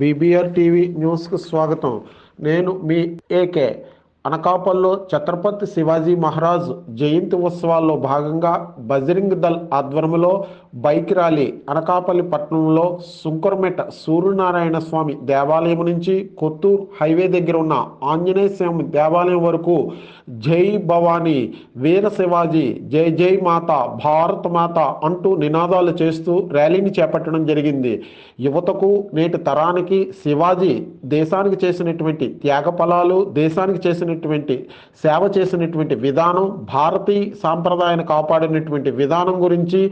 BBR TV న్యూస్కు స్వాగతం. నేను మీ ఏకే. అనకాపల్లో ఛత్రపతి శివాజీ మహారాజ్ జయంతి ఉత్సవాల్లో భాగంగా బజరింగ్ దళ్ ఆధ్వర్యంలో బైక్ ర్యాలీ అనకాపల్లి పట్టణంలో సుంకరమెట సూర్యనారాయణ స్వామి దేవాలయం నుంచి కొత్తూరు హైవే దగ్గర ఉన్న ఆంజనేయ స్వామి దేవాలయం వరకు జై భవానీ వీర శివాజీ జై జై మాత భారత్ మాత అంటూ నినాదాలు చేస్తూ ర్యాలీని చేపట్టడం జరిగింది. యువతకు నేటి తరానికి శివాజీ దేశానికి చేసినటువంటి త్యాగ ఫలాలు దేశానికి చేసినటువంటి సేవ చేసినటువంటి విధానం భారతీయ సాంప్రదాయాన్ని కాపాడినటువంటి విధానం గురించి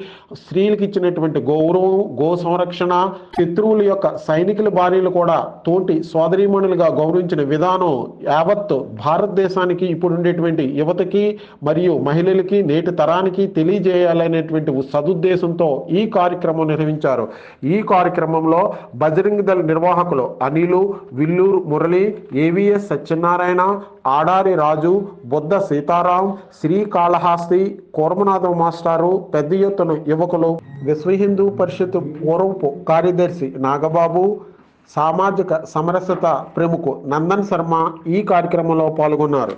శ్రీ స్త్రీలకు ఇచ్చినటువంటి గౌరవం గో సంరక్షణ శత్రువుల యొక్క సైనికుల భార్యలు కూడా తోటి సోదరీమణులుగా గౌరవించిన విధానం యావత్ భారతదేశానికి ఇప్పుడుండేటువంటి యువతకి మరియు మహిళలకి నేటి తరానికి తెలియజేయాలనేటువంటి సదుద్దేశంతో ఈ కార్యక్రమం నిర్వహించారు. ఈ కార్యక్రమంలో బజరంగ్ దళ నిర్వాహకులు అనిలు విల్లూరు మురళి ఏవిఎస్ సత్యనారాయణ ఆడారి రాజు బుద్ధ సీతారాం శ్రీకాళహస్తి కూర్మనాథం మాస్టారు పెద్ద ఎత్తున యువకులు విశ్వ హిందూ పరిషత్ పూర్వపు కార్యదర్శి నాగబాబు సామాజిక సమరసత ప్రముఖు నందన్ శర్మ ఈ కార్యక్రమంలో పాల్గొన్నారు.